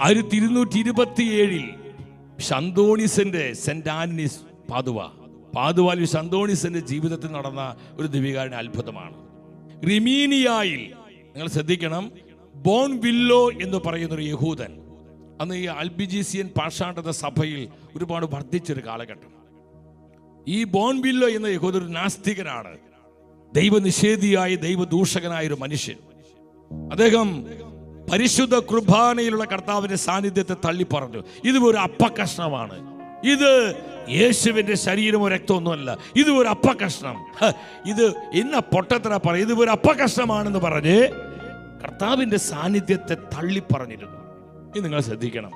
ആയിരത്തി ഇരുന്നൂറ്റി ഇരുപത്തിയേഴിൽ ഷന്തോണിസിന്റെ സെന്റ് ആന്റണീസ് പാതുവ. പാതുവാലി ഷന്തോണിസിന്റെ ജീവിതത്തിൽ നടന്ന ഒരു ദിവികാരുടെ അത്ഭുതമാണ്. റിമീനിയായിൽ നിങ്ങൾ ശ്രദ്ധിക്കണം ബോൺ വില്ലോ എന്ന് പറയുന്ന ഒരു യഹൂദൻ അന്ന് ഈ അൽബിജിസിയൻ പാഷാണ്ടത സഭയിൽ ഒരുപാട് വർദ്ധിച്ചൊരു കാലഘട്ടം. ഈ ബോൺ വില്ലോ എന്ന യഹൂദ ഒരു നാസ്തികനാണ്. ദൈവനിഷേധിയായ ദൈവദൂഷകനായ ഒരു മനുഷ്യൻ. അദ്ദേഹം പരിശുദ്ധ കുർബാനയിലുള്ള കർത്താവിന്റെ സാന്നിധ്യത്തെ തള്ളി പറഞ്ഞു ഇത് ഒരു അപ്പകഷ്ണമാണ് ഇത് യേശുവിന്റെ ശരീരമോ രക്തമൊന്നുമല്ല. ഇത് ഒരു അപ്പകഷ്ണം ഇത് ഇന്ന പൊട്ടത്തര പറ ഇത് ഒരു അപ്പകഷ്ണമാണെന്ന് പറഞ്ഞ് കർത്താവിന്റെ സാന്നിധ്യത്തെ തള്ളിപ്പറഞ്ഞിരുന്നു. ഇത് നിങ്ങൾ ശ്രദ്ധിക്കണം.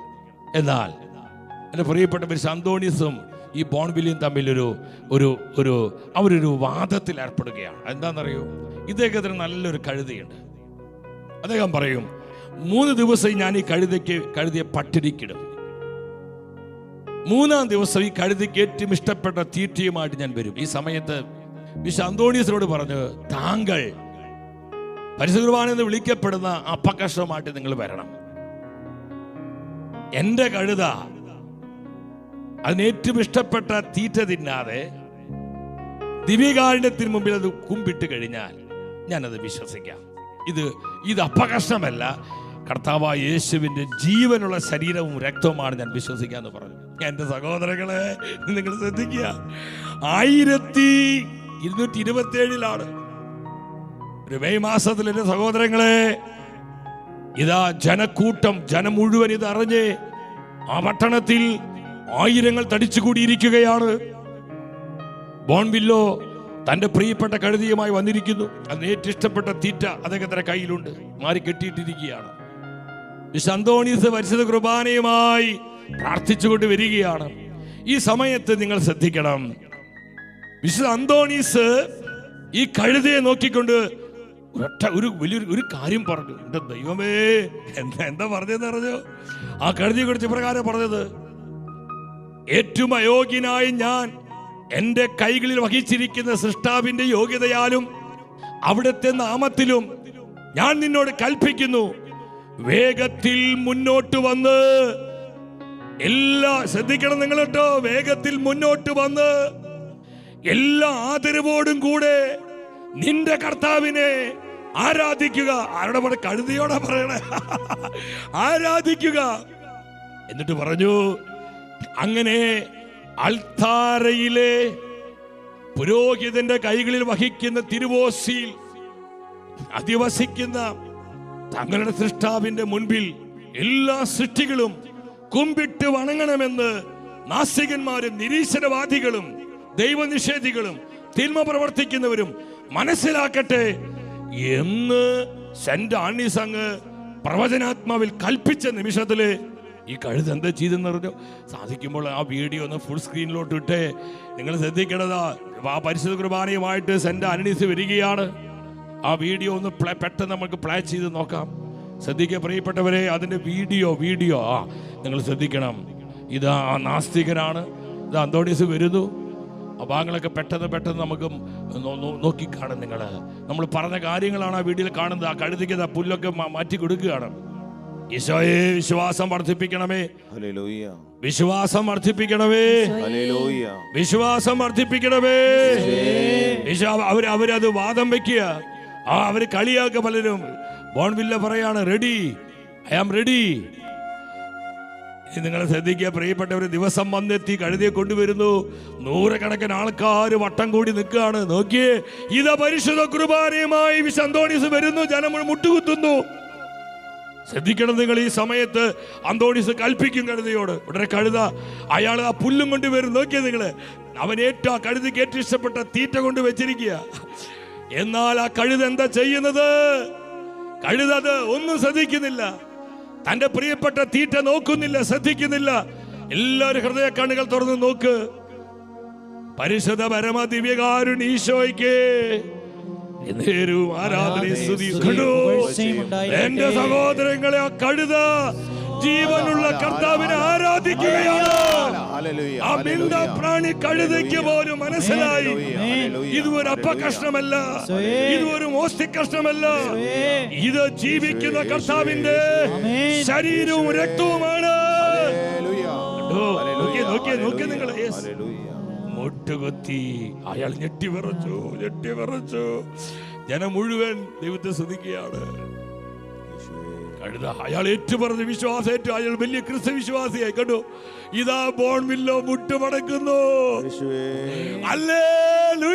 എന്നാൽ എന്റെ പ്രിയപ്പെട്ടവർ സന്തോണിസും ഈ ബോൺബില്ലിയും തമ്മിലൊരു ഒരു ഒരു അവരൊരു വാദത്തിൽ ഏർപ്പെടുകയാണ്. എന്താണെന്നറിയോ? ഇദ്ദേഹത്തിന് നല്ലൊരു കഴുതയുണ്ട്. അദ്ദേഹം പറയും മൂന്ന് ദിവസം ഞാൻ ഈ കഴുതയ്ക്ക് കഴുതിയെ പട്ടിണിക്കിടും. മൂന്നാം ദിവസം ഈ കഴുതിക്ക് ഏറ്റവും ഇഷ്ടപ്പെട്ട തീറ്റയുമായിട്ട് ഞാൻ വരും. ഈ സമയത്ത് വിശ്വ അന്തോണീസിനോട് പറഞ്ഞു താങ്കൾ പരിശുദ്ധ എന്ന് വിളിക്കപ്പെടുന്ന അപ്പകഷമായിട്ട് നിങ്ങൾ വരണം. എന്റെ കഴുത അതിന് ഏറ്റവും ഇഷ്ടപ്പെട്ട തീറ്റ തിന്നാതെ ദിവ്യകാരുണ്യത്തിന് മുമ്പിൽ അത് കുമ്പിട്ട് കഴിഞ്ഞാൽ ഞാനത് വിശ്വസിക്കാം. ഇത് ഇത് അപകർഷമല്ല കർത്താവായ യേശുവിന്റെ ജീവനുള്ള ശരീരവും രക്തവുമാണ് ഞാൻ വിശ്വസിക്കാന്ന് പറഞ്ഞു. എന്റെ സഹോദരങ്ങളെ നിങ്ങൾ ശ്രദ്ധിക്കുക. ആയിരത്തി ഇരുന്നൂറ്റി ഇരുപത്തി ഏഴിലാണ് ഒരു മെയ് മാസത്തിൽ എന്റെ സഹോദരങ്ങളെ ഇതാ ജനക്കൂട്ടം ജനം മുഴുവൻ ഇത് അറിഞ്ഞ് ആ പട്ടണത്തിൽ ആയിരങ്ങൾ തടിച്ചുകൂടിയിരിക്കുകയാണ്. ബോൺവില്ലോ തന്റെ പ്രിയപ്പെട്ട കഴുതിയുമായി വന്നിരിക്കുന്നു. അതിന് ഏറ്റവും ഇഷ്ടപ്പെട്ട തീറ്റ അദ്ദേഹത്തിന്റെ കയ്യിലുണ്ട്. മാറി കെട്ടിയിട്ടിരിക്കുകയാണ്. വിശന്തോണീസ് പരിശുദ്ധ കുർബാനയുമായി പ്രാർത്ഥിച്ചുകൊണ്ട് വരികയാണ്. ഈ സമയത്ത് നിങ്ങൾ ശ്രദ്ധിക്കണം. വിശുദ്ധ അന്തോണീസ് ഈ കഴുതയെ നോക്കിക്കൊണ്ട് ഒരൊറ്റ ഒരു വലിയൊരു ഒരു കാര്യം പറഞ്ഞു. എന്റെ ദൈവമേ എന്താ എന്താ പറഞ്ഞതെന്ന് പറഞ്ഞു ആ കഴുതിയെ കുറിച്ച് പ്രകാരം പറഞ്ഞത് ഏറ്റവും അയോഗ്യനായി ഞാൻ എന്റെ കൈകളിൽ വഹിച്ചിരിക്കുന്ന സൃഷ്ടാവിന്റെ യോഗ്യതയാലും അവിടുത്തെ നാമത്തിലും ഞാൻ നിന്നോട് കൽപ്പിക്കുന്നു. വേഗത്തിൽ മുന്നോട്ട് വന്ന്. എല്ലാ ശ്രദ്ധിക്കണം നിങ്ങൾ കേട്ടോ വേഗത്തിൽ മുന്നോട്ട് വന്ന്. എല്ലാ ആദരവോടും കൂടെ നിന്റെ കർത്താവിനെ ആരാധിക്കുക. ആരുടെ പറ കഴുതിയോടെ പറയണേ? ആരാധിക്കുക. എന്നിട്ട് പറഞ്ഞു അങ്ങനെ അൾത്താരയിലെ പുരോഹിതന്റെ കൈകളിൽ വഹിക്കുന്ന തിരുവോസിയിൽ അധിവസിക്കുന്ന തങ്ങളുടെ സൃഷ്ടാവിന്റെ മുൻപിൽ എല്ലാ സൃഷ്ടികളും കുമ്പിട്ട് വണങ്ങണമെന്ന് നാസികന്മാരും നിരീശ്വരവാദികളും ദൈവനിഷേധികളും തിന്മ പ്രവർത്തിക്കുന്നവരും മനസ്സിലാക്കട്ടെ എന്ന് സെന്റ് ആണീസ് പ്രവചനാത്മാവിൽ കൽപ്പിച്ച നിമിഷത്തിൽ ഈ കഴുത എന്താ ചെയ്തെന്ന് പറഞ്ഞു സാധിക്കുമ്പോൾ ആ വീഡിയോ ഒന്ന് ഫുൾ സ്ക്രീനിലോട്ട് ഇട്ടേ. നിങ്ങൾ ശ്രദ്ധിക്കണതാ ആ പരിശുദ്ധ കുർബാനയുമായിട്ട് സെന്റ് അനുനീസ് വരികയാണ്. ആ വീഡിയോ ഒന്ന് പ്ലേ പെട്ടെന്ന് നമുക്ക് പ്ലേ ചെയ്ത് നോക്കാം. ശ്രദ്ധിക്കുക പ്രിയപ്പെട്ടവരെ അതിന്റെ വീഡിയോ വീഡിയോ ആ നിങ്ങൾ ശ്രദ്ധിക്കണം. ഇത് ആ നാസ്തികനാണ്. ഇത് അന്തോണീസ് വരുന്നു. ഭാഗങ്ങളൊക്കെ പെട്ടെന്ന് പെട്ടെന്ന് നമുക്ക് നോക്കിക്കാണും നിങ്ങൾ നമ്മൾ പറഞ്ഞ കാര്യങ്ങളാണ് ആ വീഡിയോയിൽ കാണുന്നത്. ആ കഴുതിക്ക് പുല്ലൊക്കെ മാറ്റി കൊടുക്കുകയാണ്. ഈശോയെ വിശ്വാസം വർദ്ധിപ്പിക്കണമേ. വിശ്വാസം വർദ്ധിപ്പിക്കണമേ. വിശ്വാസം വർദ്ധിപ്പിക്കണമേ. അവർ അവർ അവരത് വാദം വെക്കുക. ആ അവർ കളിയാക്ക പലരും. ബോൺവില്ല പറയാണ് റെഡി ഐ ആം റെഡി നിങ്ങൾ ശ്രദ്ധിക്കുക പ്രിയപ്പെട്ടവർ ദിവസം വന്നെത്തി കഴുതിയെ കൊണ്ടുവരുന്നു. നൂറുകണക്കിന് ആൾക്കാർ വട്ടം കൂടി നിൽക്കുകയാണ്. നോക്കിയേ ഇതാ പരിശുദ്ധ കുർബാനയുമായി വിശന്തോണീസ് വരുന്നു ജനം മുട്ടുകുത്തുന്നു. ശ്രദ്ധിക്കണം നിങ്ങൾ ഈ സമയത്ത് അന്തോണീസ് കൽപ്പിക്കും കഴുതയോട്. ഉടനെ കഴുത അയാൾ ആ പുല്ലും കൊണ്ട് വരും. നോക്കിയത് നിങ്ങൾ. അവൻ ഏറ്റവും ആ കഴുതിക്ക് ഏറ്റവും ഇഷ്ടപ്പെട്ട തീറ്റ കൊണ്ട് വെച്ചിരിക്കുക. എന്നാൽ ആ കഴുത എന്താ ചെയ്യുന്നത്? കഴുത അത് ഒന്നും ശ്രദ്ധിക്കുന്നില്ല. തന്റെ പ്രിയപ്പെട്ട തീറ്റ നോക്കുന്നില്ല ശ്രദ്ധിക്കുന്നില്ല. എല്ലാവരും ഹൃദയ കണ്ണുകൾ തുറന്ന് നോക്ക്. പരിശുദ്ധ പരമ ദിവ്യകാരുണീശോയ്ക്ക് ഈശോയ്ക്ക്. എന്റെ സഹോദരങ്ങളെ ആ കഴുത ജീവനുള്ള കർത്താവിനെ ആരാധിക്കുകയാണ്. ആ മിണ്ട പ്രാണി കഴുതയ്ക്ക് പോലും മനസ്സിലായി. ഇത് ഒരു അപ്പകഷ്ണമല്ല ഇത് ഒരു മോസ്തി കഷ്ണമല്ല. ഇത് ജീവിക്കുന്ന കർത്താവിന്റെ ശരീരവും രക്തവുമാണ്. നോക്കിയേ, നോക്കിയേ, നോക്കിയേ നിങ്ങൾ. മുട്ടുകുത്തി അയാൾ ഞെട്ടി വിറച്ചു ഞെട്ടി വിറച്ചു. ജനം മുഴുവൻ ദൈവത്തെ ശ്രദ്ധിക്കുകയാണ്. കഴുത അയാൾ ഏറ്റുപറഞ്ഞ വിശ്വാസം ഏറ്റു അയാൾ വലിയ ക്രിസ്തു വിശ്വാസിയായി കണ്ടു? ഇതാ ബോൺവില്ലോ മുട്ടുമടക്കുന്നു. അല്ലേ അല്ലേ